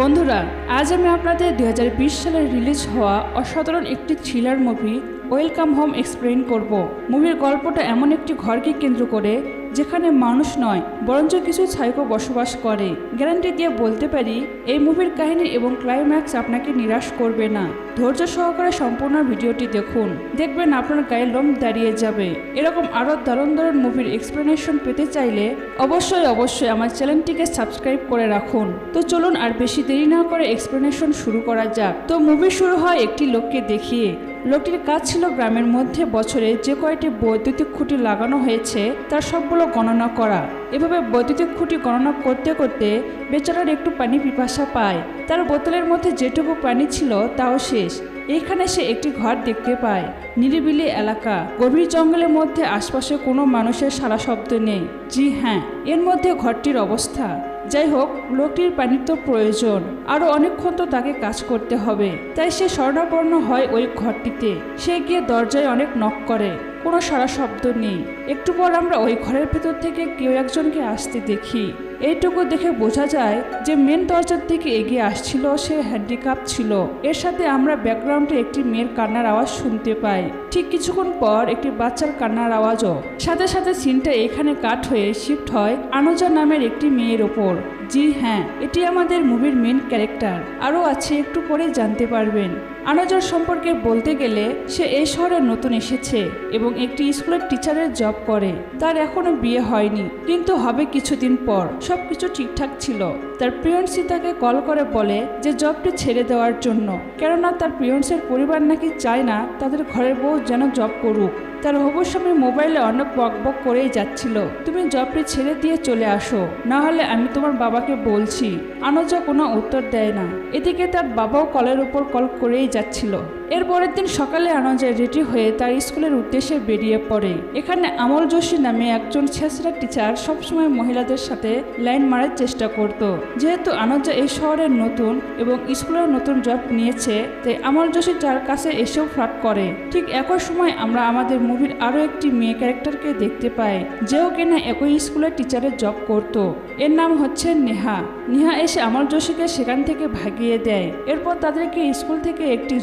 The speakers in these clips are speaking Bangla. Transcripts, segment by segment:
বন্ধুরা আজ আমি আপনাদের দু হাজার বিশ সালে রিলিজ হওয়া অসাধারণ একটি thriller movie welcome home explain করব। মুভির গল্পটা এমন একটি ঘরকে কেন্দ্র করে, যেখানে মানুষ নয়, বরঞ্চ কিছু সাইকো বসবাস করে। গ্যারান্টি দিয়ে বলতে পারি, এই মুভির কাহিনী এবং ক্লাইম্যাক্স আপনাকে নিরাশ করবে না। ধৈর্য সহকারে সম্পূর্ণ ভিডিওটি দেখুন। দেখবেন আপনার গায়ে লোম দাঁড়িয়ে যাবে। এরকম আরও দারুণ দারুণ মুভির এক্সপ্লেনেশন পেতে চাইলে অবশ্যই অবশ্যই আমার চ্যানেলটিকে সাবস্ক্রাইব করে রাখুন। তো চলুন আর বেশি দেরি না করে এক্সপ্লেনেশন শুরু করা যাক। তো মুভি শুরু হয় একটি লোককে দেখিয়ে। লোকটির কাজ ছিল গ্রামের মধ্যে বছরে যে কয়টি বৈদ্যুতিক খুঁটি লাগানো হয়েছে, তার সবগুলো গণনা করা। এভাবে বৈদ্যুতিক খুঁটি গণনা করতে করতে বেচারার একটু পানি পিপাসা পায়। তার বোতলের মধ্যে যেটুকু পানি ছিল, তাও শেষ। এইখানে সে একটি ঘর দেখতে পায়। নিরিবিলি এলাকা। গভীর জঙ্গলের মধ্যে আশপাশে কোনো মানুষের সারা শব্দ নেই। জি হ্যাঁ এর মধ্যে ঘরটির অবস্থা। যাই হোক লোকটির পানির তো প্রয়োজন। আরও অনেকক্ষণ তো তাকে কাজ করতে হবে। তাই সে স্বর্ণাপন্ন হয় ওই ঘরটিতে। সে গিয়ে দরজায় অনেক নক করে। কোনো সারা শব্দ নেই। একটু পর আমরা ওই ঘরের ভেতর থেকে কেউ একজনকে আসতে দেখি। এইটুকু দেখে বোঝা যায় যে মেন দরজার দিকে এগিয়ে আসছিল সে হ্যান্ডিক্যাপ ছিল। এর সাথে আমরা ব্যাকগ্রাউন্ডে একটি মেয়ের কান্নার আওয়াজ শুনতে পাই। ঠিক কিছুক্ষণ পর একটি বাচ্চার কান্নার আওয়াজও। সাথে সাথে সিনটা এখানে কাট হয়ে শিফট হয়, আনুজা নামের একটি মেয়ের ওপর। জি হ্যাঁ এটি আমাদের মুভির মেন ক্যারেক্টার আরও আছে, একটু পরে জানতে পারবেন। আনোজার সম্পর্কে বলতে গেলে, সে এই শহরে নতুন এসেছে এবং একটি স্কুলের টিচারের জব করে। তার এখনও বিয়ে হয়নি, কিন্তু হবে কিছুদিন পর। সব কিছু ঠিকঠাক ছিল। তার প্রিয়ন্সি তাকে কল করে বলে যে জবটি ছেড়ে দেওয়ার জন্য। কেননা তার প্রিয়ন্সের পরিবার নাকি চায় না তাদের ঘরের বউ যেন জব করুক। তার হবু মোবাইলে অনেক বক বক করেই যাচ্ছিল। তুমি জবটি ছেড়ে দিয়ে চলে আসো, না হলে আমি তোমার বাবাকে বলছি। আনোজা কোনো উত্তর দেয় না। এদিকে তার বাবাও কলের উপর কল করেই যাচ্ছিল। এর পরের দিন সকালে আনোজা রেডি হয়ে তার স্কুলের উদ্দেশ্যে বেরিয়ে পড়ে। এখানে আমল যোশী নামে একজন ছেসরা টিচার সবসময় মহিলাদের সাথে লাইন মারার চেষ্টা করত। যেহেতু আনোজা এই শহরের নতুন এবং স্কুলের নতুন জব নিয়েছে, তাই আমল যোশী যার কাছে এসেও ফ্লাট করে। ঠিক একই সময় আমরা আমাদের মুভির আরও একটি মেয়ে ক্যারেক্টারকে দেখতে পাই, যেও কিনা একই স্কুলের টিচারের জব করত। এর নাম হচ্ছে নেহা। নেহা এসে আমল যোশীকে সেখান থেকে ভাগিয়ে দেয়। এরপর তাদেরকে স্কুল থেকে একটি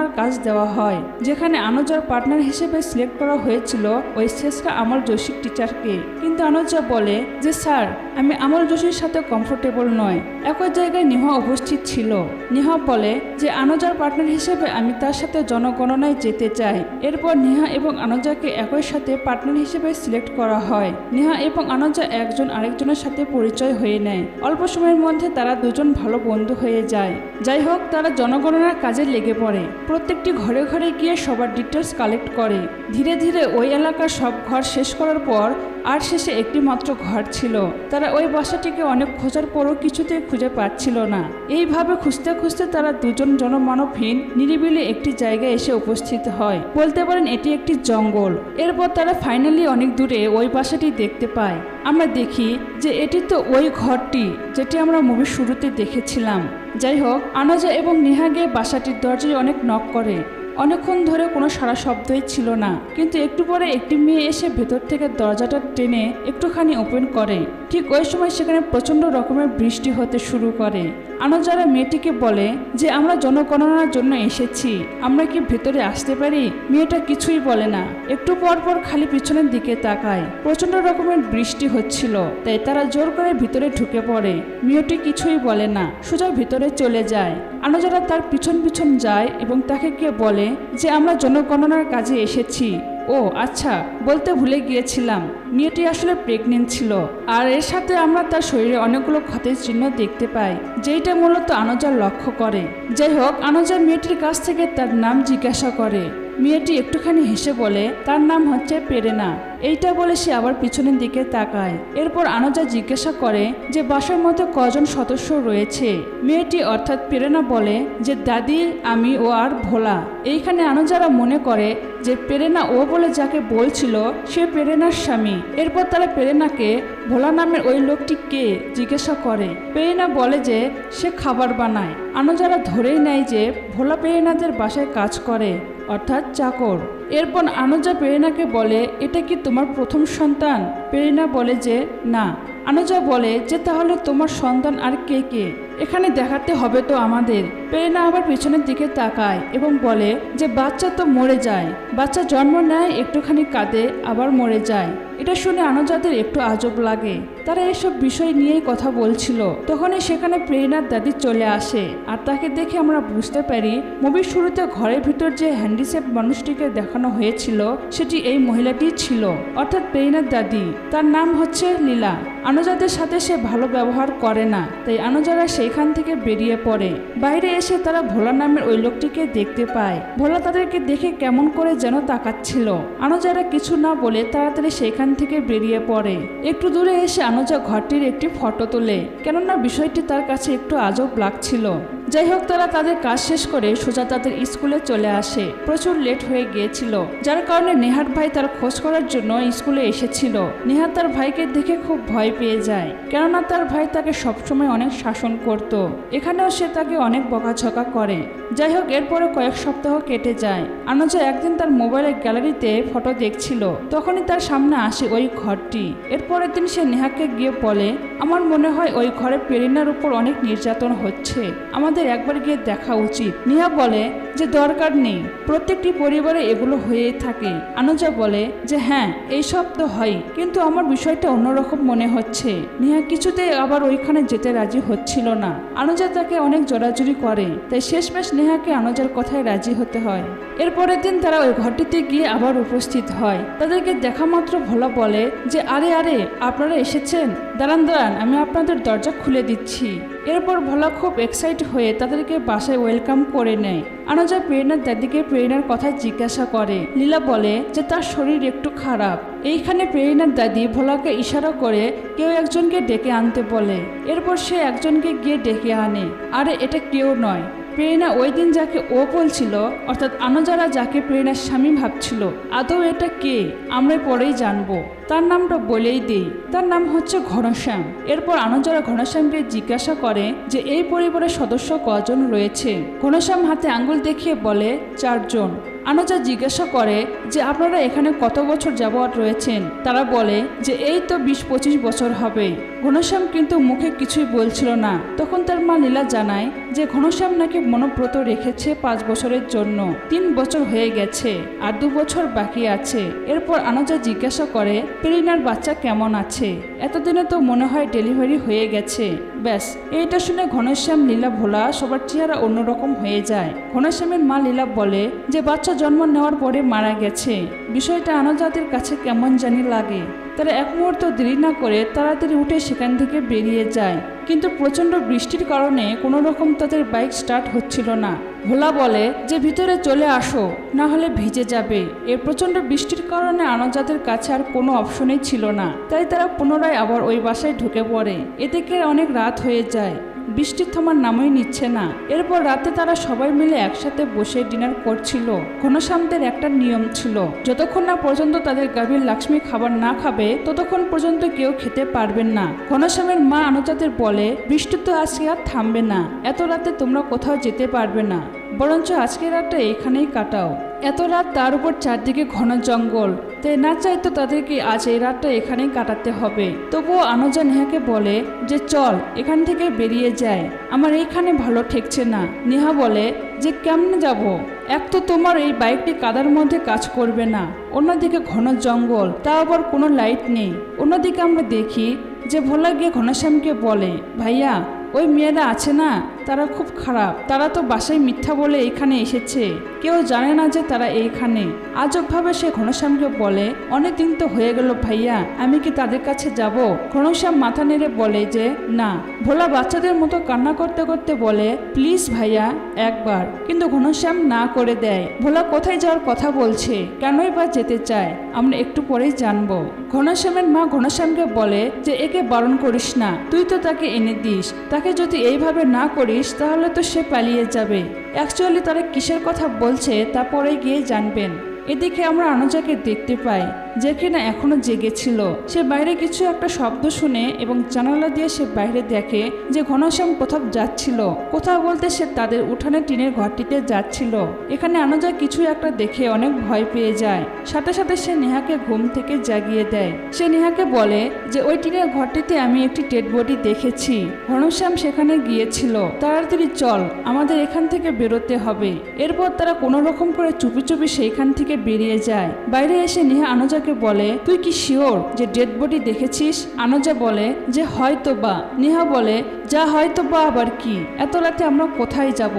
জনগণনার কাজ দেওয়া হয়, যেখানে আনোজার পার্টনার হিসেবে সিলেক্ট করা হয়েছিল ওই শেষরা আমল যোশীর টিচারকে। কিন্তু আনোজা বলে যে, স্যার, আমি আমল যোশীর সাথে কমফোর্টেবল নয়। একই জায়গায় নেহা উপস্থিত ছিল। নেহা বলে যে, আনোজার পার্টনার হিসেবে আমি তার সাথে জনগণনায় যেতে চাই। এরপর নেহা এবং আনোজাকে একই সাথে পার্টনার হিসেবে সিলেক্ট করা হয়। নেহা এবং আনোজা একজন আরেকজনের সাথে পরিচয় হয়ে নেয়। অল্প সময়ের মধ্যে তারা দুজন ভালো বন্ধু হয়ে যায়। যাই হোক, তারা জনগণনার কাজে লেগে পড়ে। প্রত্যেকটি ঘরে ঘরে গিয়ে সবার ডিটেলস কালেক্ট করে। ধীরে ধীরে ওই এলাকার সব ঘর শেষ করার পর আর শেষে একটি মাত্র ঘর ছিল। তারা ওই বাসাটিকে অনেক খোঁজার পরও কিছুতে খুঁজে পাচ্ছিল না। এইভাবে খুঁজতে খুঁজতে তারা দুজন জনমানবহীন, নিরিবিলি একটি জায়গায় এসে উপস্থিত হয়। বলতে পারেন এটি একটি জঙ্গল। এরপর তারা ফাইনালি অনেক দূরে ওই বাসাটি দেখতে পায়। আমরা দেখি যে এটি তো ওই ঘরটি, যেটি আমরা মুভির শুরুতে দেখেছিলাম। যাই হোক আনাজা এবং নেহাগে বাসাটির দরজায় অনেক নক করে। অনেকক্ষণ ধরে কোনো সারা শব্দই ছিল না। কিন্তু একটু পরে একটি মেয়ে এসে ভেতর থেকে দরজাটা টেনে একটুখানি ওপেন করে। ঠিক ওই সময় সেখানে প্রচণ্ড রকমের বৃষ্টি হতে শুরু করে। আনোজারা মেয়েটিকে বলে যে, আমরা জনগণনার জন্য এসেছি। আমরা কি ভেতরে আসতে পারি? মেয়েটা কিছুই বলে না। একটু পর পর খালি পিছনের দিকে তাকায়। প্রচণ্ড রকমের বৃষ্টি হচ্ছিল, তাই তারা জোর করে ভিতরে ঢুকে পড়ে। মেয়েটি কিছুই বলে না। সোজা ভিতরে চলে যায়। আনোজারা তার পিছন পিছন যায় এবং তাকে গিয়ে বলে যে, আমরা জনগণনার কাজে এসেছি। ও আচ্ছা বলতে ভুলে গিয়েছিলাম। মেয়েটি আসলে প্রেগনেন্ট ছিল। আর এর সাথে আমরা তার শরীরে অনেকগুলো ক্ষতের চিহ্ন দেখতে পাই, যেইটা মূলত আনোজার লক্ষ্য করে। যাই হোক আনোজার মেয়েটির কাছ থেকে তার নাম জিজ্ঞাসা করে। মেয়েটি একটুখানি হেসে বলে, তার নাম হচ্ছে পেরেনা। এইটা বলে সে আবার পিছনের দিকে তাকায়। এরপর আনোজা জিজ্ঞাসা করে যে, বাসার মধ্যে কজন সদস্য রয়েছে? মেয়েটি অর্থাৎ পেরেনা বলে যে, দাদি, আমি ও আর ভোলা। এইখানে আনোজারা মনে করে যে, পেরেনা ও বলে যাকে বলছিল সে পেরেনার স্বামী। এরপর তারা পেরেনাকে ভোলা নামের ওই লোকটি কে জিজ্ঞাসা করে। পেরেনা বলে যে, সে খাবার বানায়। আনোজারা ধরেই নেয় যে, ভোলা পেরেনাদের বাসায় কাজ করে। অর্থাৎ চাকর। এরপর আনুজা পেরিনাকে বলে, এটা কি তোমার প্রথম সন্তান? পেরিনা বলে যে, না। আনুজা বলে যে, তাহলে তোমার সন্তান আর কে কে? এখানে দেখাতে হবে তো আমাদের। প্রেরণা আবার পিছনের দিকে তাকায় এবং বলে যে, বাচ্চা তো মরে যায়। বাচ্চা জন্ম নেয়, একটুখানি কাঁদে, আবার মরে যায়। এটা শুনে আনজাদের একটু আজব লাগে। তারা এসব বিষয় নিয়েই কথা বলছিল। তখনই সেখানে প্রেরণার দাদি চলে আসে। আর তাকে দেখে আমরা বুঝতে পারি, মুভির শুরুতে ঘরের ভিতর যে হ্যান্ডিসেপ মানুষটিকে দেখানো হয়েছিল, সেটি এই মহিলাটি ছিল। অর্থাৎ প্রেরণার দাদি। তার নাম হচ্ছে লীলা। আনুজাদের সাথে সে ভালো ব্যবহার করে না। তাই আনুজারা সেইখান থেকে বেরিয়ে পড়ে। বাইরে এসে তারা ভোলা নামের ওই লোকটিকে দেখতে পায়। ভোলা তাদেরকে দেখে কেমন করে যেন তাকাচ্ছিল। আনোজারা কিছু না বলে তাড়াতাড়ি সেখান থেকে বেরিয়ে পড়ে। একটু দূরে এসে আনোজা ঘরটির একটি ফটো তোলে। কেননা বিষয়টি তার কাছে একটু আজব লাগছিল। যাই হোক, তারা তাদের কাজ শেষ করে সোজা তাদের স্কুলে চলে আসে। প্রচুর লেট হয়ে গিয়েছিল। যার কারণে নেহার ভাই তার খোঁজ করার জন্য স্কুলে এসেছিল। নেহা তার ভাইকে দেখে খুব ভয় পেয়ে যায়। কেননা তার ভাই তাকে সবসময় অনেক শাসন করত। এখানেও সে তাকে অনেক বকাঝকা করে। যাই হোক এরপরে কয়েক সপ্তাহ কেটে যায়। আনুজা একদিন তার মোবাইলের গ্যালারিতে ফটো দেখছিল। তখনই তার সামনে আসে ওই ঘরটি। এরপরের দিন সে নেহাকে গিয়ে বলে, আমার মনে হয় ওই ঘরে পেরিনার উপর অনেক নির্যাতন হচ্ছে। আমাদের একবার গিয়ে দেখা উচিত। নেহা বলে যে দরকার নেই। প্রত্যেকটি পরিবারে এগুলো হয়েই থাকে। আনুজা বলে যে হ্যাঁ এইসব তো হয়, কিন্তু আমার বিষয়টা অন্যরকম মনে হচ্ছে। নেহা কিছুতে আবার ওইখানে যেতে রাজি হচ্ছিল না। আনুজা তাকে অনেক জোরাজুরি করে, তাই শেষমেশ নেহাকে আনুজার কথায় রাজি হতে হয়। এরপরের দিন তারা ওই ঘরটিতে গিয়ে আবার উপস্থিত হয়। তাদেরকে দেখা মাত্র ভোলা বলে যে, আরে আরে, আপনারা এসেছেন? দাঁড়ান দাঁড়ান, আমি আপনাদের দরজা খুলে দিচ্ছি। এরপর ভোলা খুব এক্সাইট হয়ে তাদেরকে বাসায় ওয়েলকাম করে নেয়। আনাজা প্রেরণার দাদিকে প্রেরণার কথা জিজ্ঞাসা করে। লীলা বলে যে, তার শরীর একটু খারাপ। এইখানে প্রেরণার দাদি ভোলাকে ইশারা করে কেউ একজনকে ডেকে আনতে বলে। এরপর সে একজনকে গিয়ে ডেকে আনে। আরে, এটা কেউ নয়। প্রেরণা ওই দিন যাকে ও বলছিল, অর্থাৎ আনোজারা যাকে প্রেরণার স্বামী ভাবছিল, আদৌ এটা কে, আমরা পরেই জানব। তার নামটা বলেই দিই। তার নাম হচ্ছে ঘনশ্যাম। এরপর আনন্দরা ঘনশ্যামকে জিজ্ঞাসা করে যে, এই পরিবারের সদস্য কজন রয়েছে? ঘনশ্যাম হাতে আঙ্গুল দেখিয়ে বলে, চারজন। আনোজা জিজ্ঞাসা করে যে, আপনারা এখানে কত বছর যাবৎ রয়েছেন? তারা বলে যে, এই তো বিশ পঁচিশ বছর হবে। ঘনশ্যাম কিন্তু মুখে কিছুই বলছিল না। তখন তার মা লীলা জানায় যে ঘনশ্যাম নাকি মনোব্রত রেখেছে পাঁচ বছরের জন্য। তিন বছর হয়ে গেছে আর দু বছর বাকি আছে। এরপর আনোজা জিজ্ঞাসা করে, পেরিনার বাচ্চা কেমন আছে? এতদিনে তো মনে হয় ডেলিভারি হয়ে গেছে। ব্যাস, এইটা শুনে ঘনশ্যাম লীলা ভোলা সবার চেহারা অন্যরকম হয়ে যায়। ঘনশ্যামের মা লীলা বলে, যে বাচ্চা জন্ম নেওয়ার পরে মারা গেছে। বিষয়টা আনোজাদের কাছে কেমন জানি লাগে। তারা এক মুহূর্ত দেরি না করে তাড়াতাড়ি উঠে সেখান থেকে বেরিয়ে যায়। কিন্তু প্রচণ্ড বৃষ্টির কারণে কোনো রকম তাদের বাইক স্টার্ট হচ্ছিল না। ভোলা বলে, যে ভিতরে চলে আসো, না হলে ভিজে যাবে। এ প্রচণ্ড বৃষ্টির কারণে আনজাদের কাছে আর কোনো অপশনই ছিল না। তাই তারা পুনরায় আবার ওই বাসায় ঢুকে পড়ে। এদিকে অনেক রাত হয়ে যায়। বৃষ্টির থামার নামই নিচ্ছে না। এরপর রাতে তারা সবাই মিলে একসাথে বসে ডিনার করছিল। ঘনশ্যামদের একটা নিয়ম ছিল, যতক্ষণ না পর্যন্ত তাদের গাভীর লক্ষ্মী খাবার না খাবে, ততক্ষণ পর্যন্ত কেউ খেতে পারবেন না। ঘনশ্যামের মা আনুজাদের বলে, বৃষ্টি তো আজকে আর থামবে না, এত রাতে তোমরা কোথাও যেতে পারবে না। বরঞ্চ আজকের রাতটা এখানেই কাটাও। এত রাত তার উপর চারদিকে ঘন জঙ্গল। তাই না চাইতো তাদেরকে আজ এই রাতটা এখানেই কাটাতে হবে। তবুও আনোজা নেহাকে বলে যে, চল, এখান থেকে বেরিয়ে যায়। আমার এইখানে ভালো ঠেকছে না। নেহা বলে, যে কেমনে যাব? এক তো তোমার এই বাইকটি কাদার মধ্যে কাজ করবে না। অন্যদিকে ঘন জঙ্গল তা আবার কোনো লাইট নেই। অন্যদিকে আমরা দেখি যে, ভোলা গিয়ে ঘনশ্যামকে বলে, ভাইয়া, ওই মেয়েরা আছে না? তারা খুব খারাপ। তারা তো বাসায় মিথ্যা বলে এখানে এসেছে। কেউ জানে না যে তারা এইখানে। আজবভাবে সে ঘনশ্যামকে বলে, অনেক দিন তো হয়ে গেল ভাইয়া, আমি কি তাদের কাছে যাব? ঘনশ্যাম মাথা নেড়ে বলে যে, না। ভোলা বাচ্চাদের মতো কান্না করতে করতে বলে, প্লিজ ভাইয়া, একবার। কিন্তু ঘনশ্যাম না করে দেয়। ভোলা কোথায় যাওয়ার কথা বলছে, কেনই বা যেতে চায়, আমরা একটু পরেই জানব। ঘনশ্যামের মা ঘনশ্যামকে বলে যে, একে বারণ করিস না। তুই তো তাকে এনে দিস। তাকে যদি এইভাবে না করিস তাহলে তো সে পালিয়ে যাবে। অ্যাকচুয়ালি তারা কিসের কথা বলছে তা পরে গিয়ে জানবেন। এদিকে আমরা আনুজাকে দেখতে পাই। যে কিনা এখনও জেগেছিল। সে বাইরে কিছু একটা শব্দ শুনে এবং জানালা দিয়ে সে বাইরে দেখে যে ঘনশ্যাম কোথাও যাচ্ছিল। কোথাও বলতে সে তাদের উঠানে টিনের ঘরটিতে যাচ্ছিল। এখানে আনোজা কিছু একটা দেখে অনেক ভয় পেয়ে যায়। সাথে সাথে সে নেহাকে ঘুম থেকে জাগিয়ে দেয়। সে নেহাকে বলে যে, ওই টিনের ঘরটিতে আমি একটি ডেড বডি দেখেছি। ঘনশ্যাম সেখানে গিয়েছিল। তাড়াতাড়ি চল, আমাদের এখান থেকে বেরোতে হবে। এরপর তারা কোনো রকম করে চুপি চুপি সেইখান থেকে বেরিয়ে যায়। বাইরে এসে নেহা আনোজাকে বলে, তুই কি শিওর যে ডেড বডি দেখেছিস? আনোজা বলে, যে হয়তো বা নেহা বলে, যা হয়তো বা আবার কি? এত রাতে আমরা কোথায় যাব?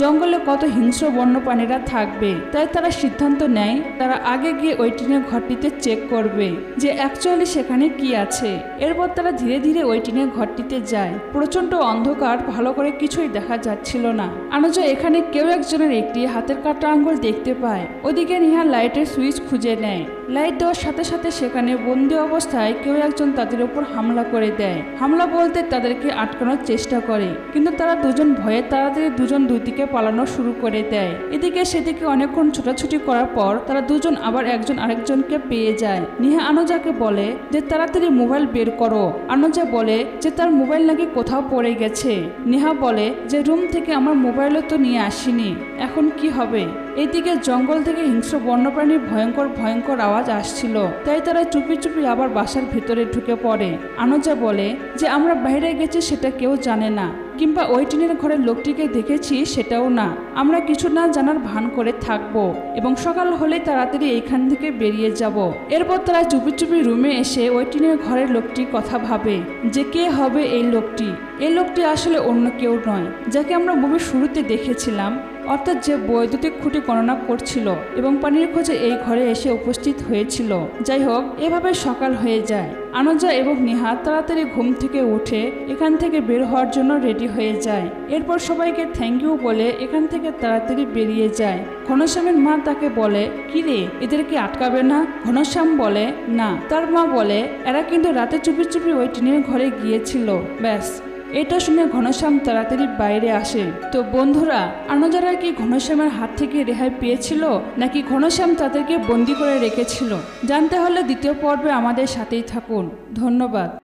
জঙ্গলে কত হিংস্র বন্যপ্রাণীরা থাকবে। তাই তারা সিদ্ধান্ত নেয়, তারা আগে গিয়ে ওই টিনের ঘরটিতে চেক করবে যে অ্যাকচুয়ালি সেখানে কি আছে। এরপর তারা ধীরে ধীরে ওই টিনের ঘরটিতে যায়। প্রচণ্ড অন্ধকার, ভালো করে কিছুই দেখা যাচ্ছিল না। আনোজ এখানে কেউ একজনের একটি হাতের কাটা আঙ্গুল দেখতে পায়। ওদিকে নিহা লাইটের সুইচ খুঁজে নেয়। লাইট দেওয়ার সাথে সাথে সেখানে বন্দি অবস্থায় কেউ একজন তাদের উপর হামলা করে দেয়। হামলা বলতে তাদেরকে আটকানোর চেষ্টা করে, কিন্তু তারা দুজন ভয়ে তাড়াতাড়ি দুজন দুই দিকে পালানো শুরু করে দেয়। এদিকে সেদিকে অনেকক্ষণ ছোটাছুটি করার পর তারা দুজন আবার একজন আরেকজনকে পেয়ে যায়। নিহা আনোজাকে বলে যে, তাড়াতাড়ি মোবাইল বের করো। আনোজা বলে যে, তার মোবাইল নাকি কোথাও পড়ে গেছে। নেহা বলে যে, রুম থেকে আমার মোবাইলও তো নিয়ে আসিনি। এখন কি হবে? এদিকে জঙ্গল থেকে হিংস্র বন্যপ্রাণীর ভয়ঙ্কর ভয়ঙ্কর আওয়াজ আসছিল। তাই তারা চুপি চুপি আবার বাসার ভিতরে ঢুকে পড়ে। আনোজা বলে, যে আমরা বাইরে গেছি সেটা কেউ জানে না। কিংবা ওই টিনের ঘরের লোকটিকে দেখেছি সেটাও না। আমরা কিছু না জানার ভান করে থাকব এবং সকাল হলেই তাড়াতাড়ি এইখান থেকে বেরিয়ে যাব। এরপর তারা চুপি চুপি রুমে এসে ওই টিনের ঘরের লোকটির কথা ভাবে, যে কে হবে এই লোকটি? এই লোকটি আসলে অন্য কেউ নয়, যাকে আমরা মুভির শুরুতে দেখেছিলাম। অর্থাৎ যে বৈদ্যুতিক খুঁটি গণনা করছিল এবং পানির খোঁজে এই ঘরে এসে উপস্থিত হয়েছিল। যাই হোক, এভাবে সকাল হয়ে যায়। আনোজা এবং নেহা তাড়াতাড়ি ঘুম থেকে উঠে এখান থেকে বের হওয়ার জন্য রেডি হয়ে যায়। এরপর সবাইকে থ্যাংক ইউ বলে এখান থেকে তাড়াতাড়ি বেরিয়ে যায়। ঘনশ্যামের মা তাকে বলে, কি রে এদেরকে আটকাবে না? ঘনশ্যাম বলে, না। তার মা বলে, এরা কিন্তু রাতে চুপি চুপি ওই টিনের ঘরে গিয়েছিল। ব্যাস। এটা শুনে ঘনশ্যাম তাড়াতাড়ি বাইরে আসে। তো বন্ধুরা, আনজারা কি ঘনশ্যামের হাত থেকে রেহাই পেয়েছিল, নাকি ঘনশ্যাম তাদেরকে বন্দি করে রেখেছিল? জানতে হলে দ্বিতীয় পর্বে আমাদের সাথেই থাকুন। ধন্যবাদ।